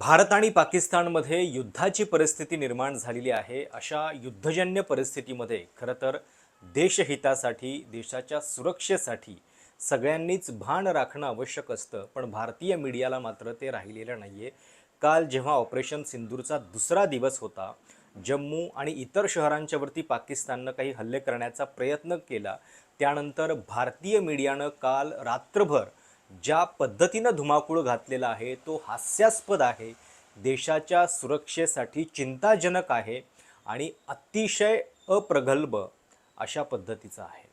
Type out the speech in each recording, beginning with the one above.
भारत आणि पाकिस्तानमध्ये युद्धाची परिस्थिती निर्माण झालेली आहे. अशा युद्धजन्य परिस्थितीमध्ये खरं तर देशहितासाठी देशाच्या सुरक्षेसाठी सगळ्यांनीच भान राखणं आवश्यक असतं. पण भारतीय मीडियाला मात्र ते राहिलेलं नाही आहे काल जेव्हा ऑपरेशन सिंदूरचा दुसरा दिवस होता जम्मू आणि इतर शहरांच्यावरती पाकिस्ताननं काही हल्ले करण्याचा प्रयत्न केला त्यानंतर भारतीय मीडियानं काल रात्रभर ज्या पद्धतीनं धुमाकूळ घातलेला आहे तो हास्यास्पद आहे देशाच्या सुरक्षेसाठी चिंताजनक आहे आणि अतिशय अप्रगल्भ अशा पद्धतीचा आहे.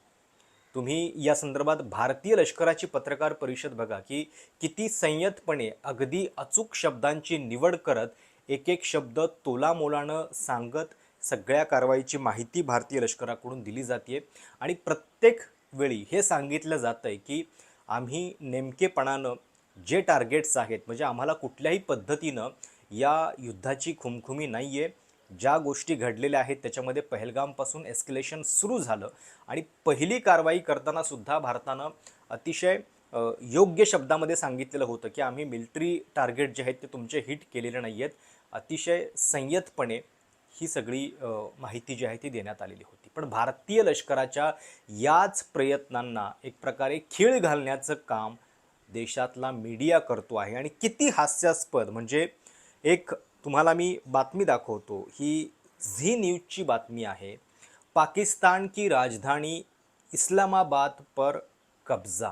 तुम्ही या संदर्भात भारतीय लष्कराची पत्रकार परिषद बघा की किती संयतपणे अगदी अचूक शब्दांची निवड करत एक एक शब्द तोलामोलानं सांगत सगळ्या कारवाईची माहिती भारतीय लष्कराकडून दिली जाते. आणि प्रत्येक वेळी हे सांगितलं जातं आहे की आम्ही नेमकेपणानं जे टार्गेट्स आहेत म्हणजे आम्हाला कुठल्याही पद्धतीनं या युद्धाची खुमखुमी नाही आहे ज्या गोष्टी घडलेल्या आहेत त्याच्यामध्ये पहलगामपासून एस्केलेशन सुरू झालं आणि पहिली कारवाई करतानासुद्धा भारतानं अतिशय योग्य शब्दामध्ये सांगितलेलं होतं की आम्ही मिलिटरी टार्गेट जे आहेत ते तुमचे हिट केलेले नाही आहेत अतिशय संयतपणे ही सगळी माहिती जी आहे ती देण्यात आलेली होती. पण भारतीय लष्कराच्या याच प्रयत्नांना एक प्रकारे खीळ घालण्याचं काम देशातला मीडिया करतो आहे. आणि किती हास्यास्पद म्हणजे एक तुम्हाला मी बातमी दाखवतो. ही झी न्यूजची बातमी आहे. पाकिस्तान की राजधानी इस्लामाबाद पर कब्जा.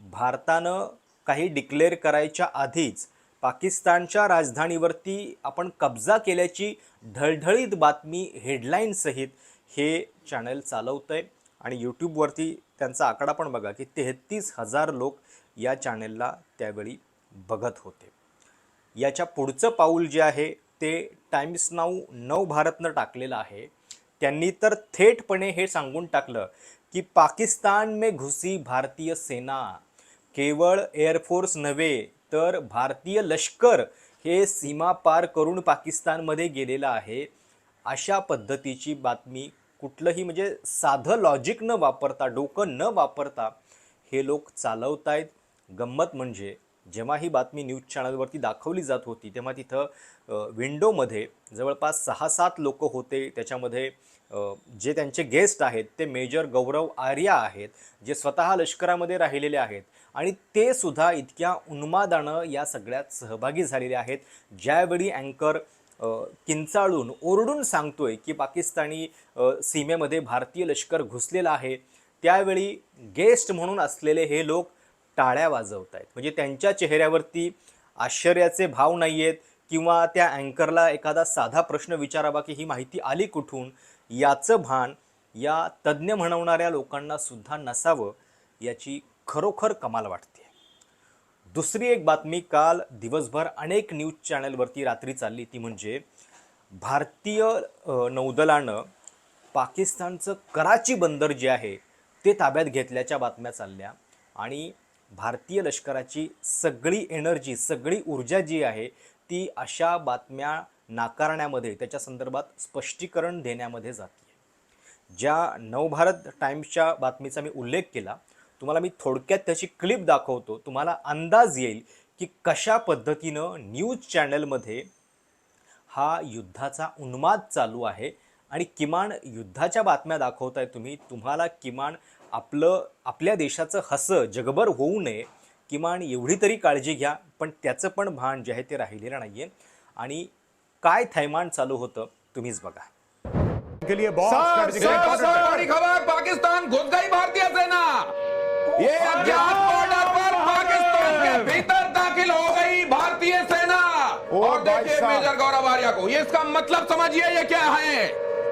भारतानं काही डिक्लेअर करायच्या आधीच पाकिस्तानच्या राजधानीवरती आपण कब्जा केल्याची ढळढळीत बातमी हेडलाईनसहित हे चॅनल चालवतं आहे आणि यूट्यूबवरती त्यांचा आकडा पण बघा की तेहतीस हजार लोक या चॅनेलला त्यावेळी बघत होते. याच्या पुढचं पाऊल जे आहे ते टाइम्स नाऊ नव भारतनं टाकलेलं आहे. त्यांनी तर थेटपणे हे सांगून टाकलं की पाकिस्तान में घुसी भारतीय सेना. केवळ एअरफोर्स नव्हे तर भारतीय लष्कर हे सीमा पार करून पाकिस्तानमध्ये गेलेलं आहे. अशा पद्धतीची बातमी कुठलंही म्हणजे साधं लॉजिक न वापरता डोकं न वापरता हे लोक चालवत आहेत गंमत म्हणजे जेव्हा ही बातमी न्यूज चॅनलवरती दाखवली जात होती तेव्हा तिथं विंडोमध्ये जवळपास सहा सात लोक होते. त्याच्यामध्ये जे त्यांचे गेस्ट आहेत ते मेजर गौरव आर्या आहेत जे स्वतः लष्करामध्ये राहिलेले आहेत. आणि ते सुद्धा इतक्या उन्मादानं या सगळ्यात सहभागी झालेले आहेत. ज्यावेळी अँकर किंचाळून ओरडून सांगतोय की पाकिस्तानी सीमेमध्ये भारतीय लष्कर घुसलेलं आहे. त्यावेळी गेस्ट म्हणून असलेले हे लोक टाळ्या वाजवत आहेत म्हणजे त्यांच्या चेहऱ्यावरती आश्चर्याचे भाव नाही आहेत किंवा त्या अँकरला एखादा साधा प्रश्न विचारावा की ही माहिती आली कुठून? याचं भान या तज्ज्ञ म्हणवणाऱ्या लोकांना सुद्धा नसावं याची खरोखर कमाल वाटते. दुसरी एक बातमी काल दिवसभर अनेक न्यूज चॅनलवरती रात्री चालली. ती म्हणजे भारतीय नौदलानं पाकिस्तानचं कराची बंदर जे आहे ते ताब्यात घेतल्याच्या बातम्या चालल्या. आणि भारतीय लष्कराची सगळी एनर्जी सगळी ऊर्जा जी आहे ती अशा बातम्या नाकारण्यामध्ये त्याच्या संदर्भात स्पष्टीकरण देण्यामध्ये जाते ज्या नवभारत टाईम्सच्या बातमीचा मी उल्लेख केला तुम्हाला मी थोडक्यात त्याची क्लिप दाखवतो. तुम्हाला अंदाज येईल की कशा पद्धतीनं न्यूज चॅनलमध्ये हा युद्धाचा उन्माद चालू आहे आणि किमान युद्धाच्या बातम्या दाखवताय तुम्ही. तुम्हाला किमान आपलं आपल्या देशाचं हसं जगभर होऊ नये. किमान एवढी तरी काळजी घ्या पण त्याचं पण भान जे आहे ते राहिलेलं नाही आहे आणि काय थैमान चालू होतं तुम्हीच बघा. के लिए है। पाकिस्तान भारतीय सेना ये अज्ञात बॉर्डर पर पाकिस्तान के भीतर दाखिल हो गई भारतीय सेना। और देखिए। मेजर गौरव आर्या को। ये इसका मतलब समझिए ये क्या है?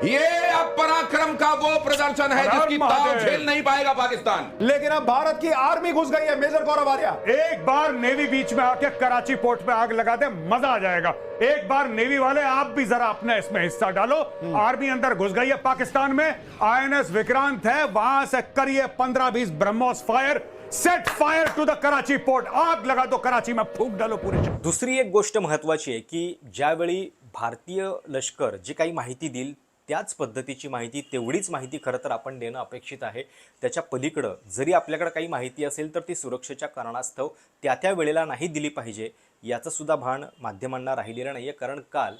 ये अब पराक्रम का वो प्रदर्शन है जिसकी ताव। झेल नहीं पाएगा पाकिस्तान। लेकिन अब भारत की आर्मी घुस गई है मेजर गौरव आर्या। एक बार नेवी बीच में आके कराची पोर्ट पे आग लगा दे मजा आ जाएगा। एक बार नेवी वाले आप भी जरा अपना इसमें हिस्सा डालो। आर्मी अंदर घुस गई है पाकिस्तान में। आईएनएस विक्रांत है वहां से करिए पंद्रह बीस BrahMos fire. Set fire to the Karachi port आग लगा दो कराची में फूक डालो पूरे। दुसरी एक गोष्ट महत्त्वाची आहे की ज्यावेळी भारतीय लष्कर जी काही माहिती देईल त्याच पद्धतीची माहिती तेवढीच माहिती खरं तर आपण देणं अपेक्षित आहे. त्याच्या पलीकडं जरी आपल्याकडं काही माहिती असेल तर ती सुरक्षेच्या कारणास्तव त्या त्या वेळेला नाही दिली पाहिजे याचंसुद्धा भान माध्यमांना राहिलेलं नाही आहे कारण काल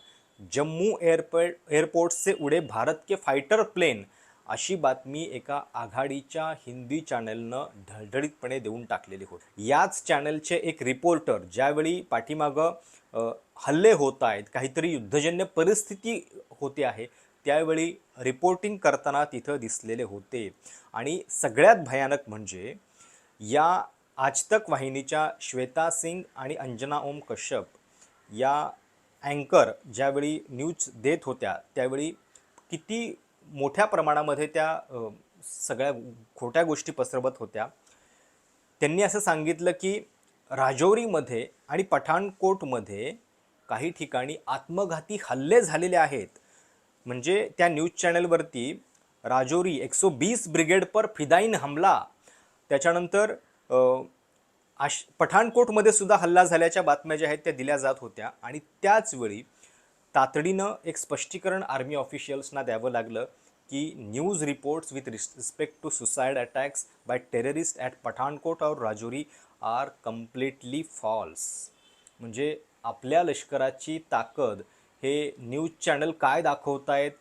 जम्मू एअरपोर्ट एअरपोर्टचे उडे भारत के फायटर प्लेन अशी बातमी एका आघाडीच्या हिंदी चॅनलनं ढळढळीतपणे देऊन टाकलेली होती. याच चॅनलचे एक रिपोर्टर ज्यावेळी पाठीमागं हल्ले होत आहेत काहीतरी युद्धजन्य परिस्थिती होते आहे त्यावेळी रिपोर्टिंग करताना तिथं दिसलेले होते. आणि सगळ्यात भयानक म्हणजे या आजतक वाहिनीच्या श्वेता सिंग आणि अंजना ओम कश्यप या अँकर ज्यावेळी न्यूज देत होत्या त्यावेळी किती मोठ्या प्रमाणामध्ये त्या सगळ्या खोट्या गोष्टी पसरवत होत्या. त्यांनी असं सांगितलं की राजौरीमध्ये आणि पठाणकोटमध्ये काही ठिकाणी आत्मघाती हल्ले झालेले आहेत. म्हणजे त्या न्यूज चॅनलवरती राजौरी एकसो बीस ब्रिगेड पर फिदाईन हमला. त्याच्यानंतर आश पठाणकोटमध्ये सुद्धा हल्ला झाल्याच्या बातम्या ज्या आहेत त्या दिल्या जात होत्या. आणि त्याचवेळी तातडीनं एक स्पष्टीकरण आर्मी ऑफिशियल्सना द्यावं लागलं की news reports with respect to suicide attacks by terrorist at Pathankot और राजौरी आर कम्प्लिटली फॉल्स. म्हणजे आपल्या लष्कराची ताकद हे न्यूज चॅनल काय दाखवत आहेत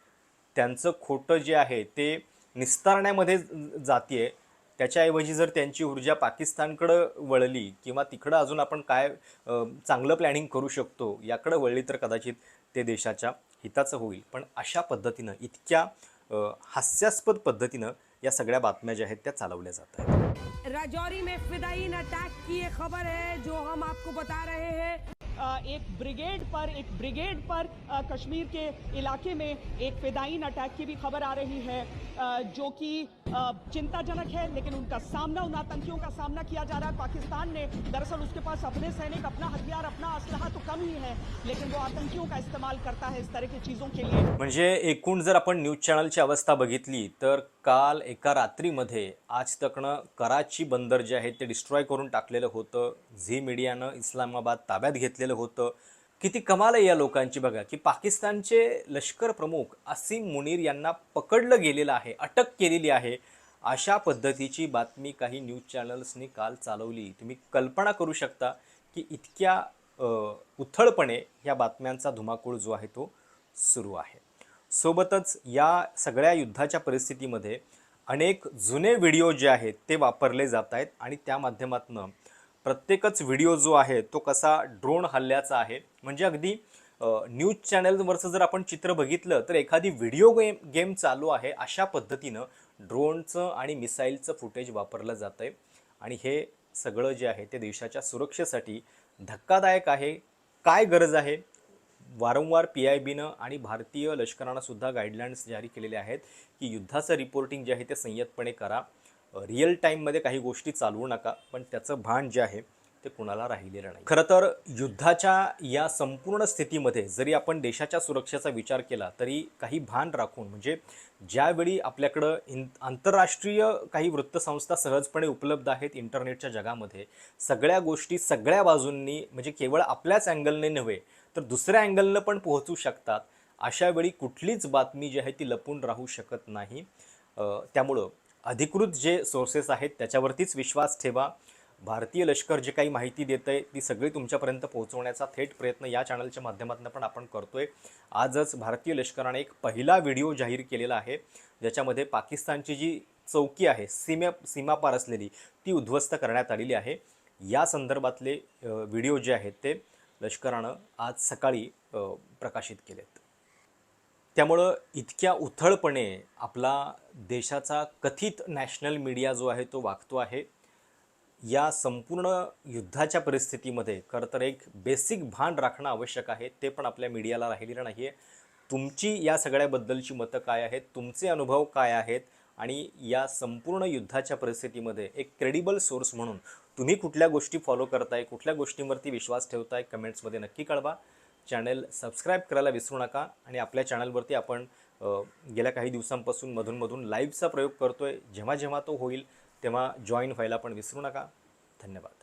त्यांचं खोटं जे आहे ते निस्तारण्यामध्ये जाते त्याच्याऐवजी जर त्यांची ऊर्जा पाकिस्तानकडं वळली किंवा तिकडं अजून आपण काय चांगलं प्लॅनिंग करू शकतो याकडं वळली तर कदाचित ते देशाच्या हिताचं होईल. पण अशा पद्धतीनं इतक्या हास्यास्पद पद्धतीनं या सगळ्या बातम्या ज्या आहेत त्या चालवल्या जात आहेत. राजौरी में फिदाईन अटैक की खबर है जो हम आपको बता रहे हैं। एक ब्रिगेड पर, एक ब्रिगेड पर कश्मीर के इलाके में एक फिदाइन अटैक की भी खबर आ रही है जो कि चिंताजनक है, लेकिन उनका सामना, उन आतंकियों का सामना किया जा रहा है। पाकिस्तान ने दरअसल उसके पास अपने सैनिक, अपना हथियार, अपना असलहा तो कम ही है, लेकिन वो आतंकियों का इस्तेमाल करता है इस तरह की चीज़ों के लिए। म्हणजे एकूण जर आपण न्यूज़ चॅनलची अवस्था बघितली, तर काल एका रात्रीमध्ये आज तकनं कराची बंदर जे आहे ते डिस्ट्रॉय करून टाकलेलं होतं. झी मीडियानं इस्लामाबाद ताब्यात घेतलेलं होतं. किती कमाल आहे या लोकांची बघा की पाकिस्तानचे लष्कर प्रमुख असीम मुनीर यांना पकडलं गेलेलं आहे अटक केलेली आहे. अशा पद्धतीची बातमी काही न्यूज चॅनल्सनी काल चालवली. तुम्ही कल्पना करू शकता की इतक्या उथळपणे ह्या बातम्यांचा धुमाकूळ जो आहे तो सुरू आहे. सोबतच या सगळ्या युद्धाच्या परिस्थितीमध्ये अनेक जुने व्हिडिओ जे आहेत ते वापरले जात आहेत आणि त्या माध्यमातून प्रत्येकच व्हिडिओ जो आहे तो कसा ड्रोन हल्ल्याचा आहे म्हणजे अगदी न्यूज चॅनलवरचं जर आपण चित्र बघितलं तर एखादी व्हिडिओ गेम गेम चालू आहे अशा पद्धतीनं ड्रोनचं आणि मिसाईलचं फुटेज वापरलं जातं आहे. आणि हे सगळं जे आहे ते देशाच्या सुरक्षेसाठी धक्कादायक आहे. काय गरज आहे? वारंवार पी आय बीनं आणि भारतीय लष्करानं सुद्धा गाईडलाईन्स जारी केलेले आहेत की युद्धाचं रिपोर्टिंग जे आहे ते संयतपणे करा. रिअल टाईममध्ये काही गोष्टी चालवू नका पण त्याचं भान जे आहे ते कुणाला राहिलेलं नाही. खरं तर युद्धाच्या या संपूर्ण स्थितीमध्ये जरी आपण देशाच्या सुरक्षेचा विचार केला तरी काही भान राखून म्हणजे ज्यावेळी आपल्याकडं इन आंतरराष्ट्रीय काही वृत्तसंस्था सहजपणे उपलब्ध आहेत इंटरनेटच्या जगामध्ये सगळ्या गोष्टी सगळ्या बाजूंनी म्हणजे केवळ आपल्याच अँगलने नव्हे तर दुसऱ्या अँगलनं पण पोहोचू शकतात. अशा वेळी कुठलीच बातमी जी आहे ती लपून राहू शकत नाही. त्यामुळं अधिकृत जे सोर्सेस आहेत त्याच्यावरतीच विश्वास ठेवा. भारतीय लष्कर जे काही माहिती देतं आहे ती सगळी तुमच्यापर्यंत पोहोचवण्याचा थेट प्रयत्न या चॅनलच्या माध्यमातून पण आपण करतोय. आजच भारतीय लष्कराने एक पहिला व्हिडिओ जाहीर केलेला आहे ज्याच्यामध्ये पाकिस्तानची जी चौकी आहे सीमे सीमापार असलेली ती उद्ध्वस्त करण्यात आलेली आहे. या संदर्भातले व्हिडिओ जे आहेत ते लष्करानं आज सकाळी प्रकाशित केलेत. त्यामुळं इतक्या उथळपणे आपला देशाचा कथित नॅशनल मीडिया जो आहे तो वागतो आहे या संपूर्ण युद्धाच्या परिस्थितीमध्ये खरं तर एक बेसिक भान राखणं आवश्यक आहे ते पण आपल्या मीडियाला राहिलेलं नाही आहे तुमची या सगळ्याबद्दलची मतं काय आहेत? तुमचे अनुभव काय आहेत? आणि या संपूर्ण युद्धाच्या परिस्थितीमध्ये एक क्रेडिबल सोर्स म्हणून तुम्ही कुठल्या गोष्टी फॉलो करताय कुठल्या गोष्टींवरती विश्वास ठेवताय कमेंट्समध्ये नक्की कळवा. चॅनल सबस्क्राईब करायला विसरू नका आणि आपल्या चॅनलवरती आपण गेल्या काही दिवसांपासून मधूनमधून लाईव्हचा प्रयोग करतोय. जेव्हा जेव्हा तो होईल तेव्हा जॉईन व्हायला पण विसरू नका. धन्यवाद.